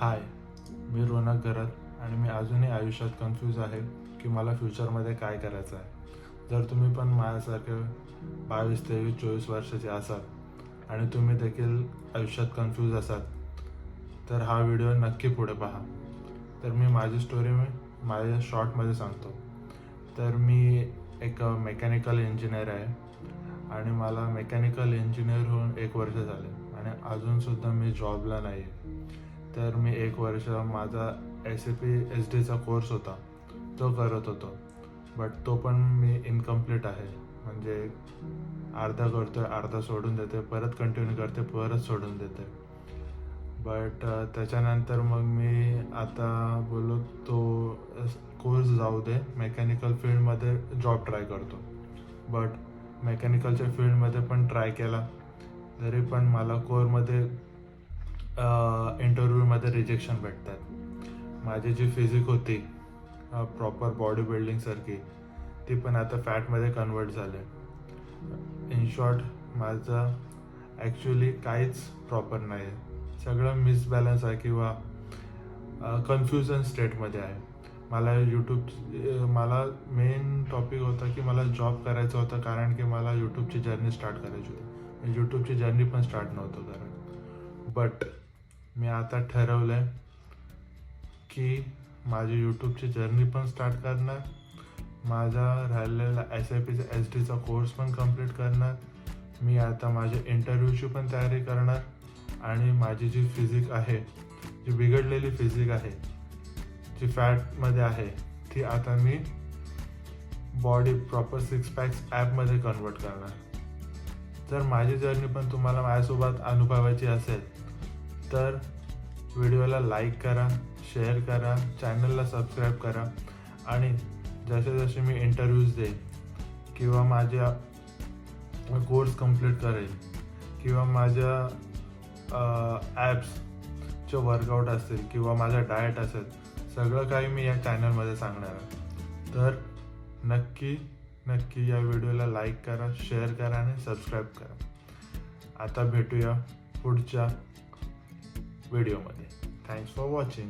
हाय मी रोनक गरत आणि मी अजूनही आयुष्यात कन्फ्यूज आहे की मला फ्युचरमध्ये काय करायचं आहे जर तुम्ही पण माझ्यासारखे बावीस तेवीस चोवीस वर्षाचे असाल आणि तुम्ही देखील आयुष्यात कन्फ्यूज असाल तर हा व्हिडिओ नक्की पुढे पहा. तर मी माझी स्टोरी मी माझ्या शॉर्टमध्ये सांगतो. तर मी एक मेकॅनिकल इंजिनियर आहे आणि मला मेकॅनिकल इंजिनियर होऊन एक वर्ष झाले. आणि अजूनसुद्धा मी जॉबला नाही. तर मी एक वर्ष माझा एस ए पी एस डीचा कोर्स होता. तो करत होतो. बट तो पण मी इनकम्प्लीट आहे. म्हणजे अर्धा करतोय अर्धा सोडून देते परत कंटिन्यू करते परत सोडून देते बट त्याच्यानंतर मग मी आता बोललो तो कोर्स जाऊ दे. मेकॅनिकल फील्डमध्ये जॉब ट्राय करतो. बट मेकॅनिकलच्या फील्डमध्ये पण ट्राय केला. तरी पण मला कोरमध्ये इंटरव्ह्यूमध्ये रिजेक्शन भेटतात. माझी जी फिजिक होती प्रॉपर बॉडी बिल्डिंगसारखी ती पण आता फॅटमध्ये कन्वर्ट झाले. इन शॉर्ट माझं ॲक्च्युली काहीच प्रॉपर नाही आहे सगळं मिसबॅलन्स आहे किंवा कन्फ्युजन स्टेटमध्ये आहे. मला यूट्यूब मला मेन टॉपिक होता की मला जॉब करायचा होता कारण की मला यूट्यूबची जर्नी स्टार्ट करायची होती. यूट्यूबची जर्नी पण स्टार्ट नव्हतं कारण बट मी आता ठरवलं आहे की माझी यूट्यूबची जर्नी पण स्टार्ट करणार. माझा राहिलेला एस आय पीचा एस डीचा कोर्स पण कंप्लीट करणार. मी आता माझ्या इंटरव्ह्यूची पण तयारी करणार. आणि माझी जी फिजिक आहे जी बिघडलेली फिजिक आहे जी फॅटमध्ये आहे ती आता मी बॉडी प्रॉपर सिक्स पॅक्स ॲपमध्ये कन्वर्ट करणार. जर माझी जर्नी पण तुम्हाला माझ्यासोबत अनुभवायची असेल तर व्हिडिओला लाईक करा शेअर करा चॅनलला सबस्क्राईब करा. आणि जसे जसे मी इंटरव्ह्यूज देईन किंवा माझ्या कोर्स कंप्लीट करेल किंवा माझ्या ॲप्सचे वर्कआउट असतील किंवा माझा डाएट असेल सगळं काही मी या चॅनलमध्ये सांगणार आहे. तर नक्की नक्की या व्हिडिओला लाईक करा शेअर करा आणि सबस्क्राईब करा. आता भेटूया पुढच्या व्हिडिओमध्ये थँक्स फॉर वॉचिंग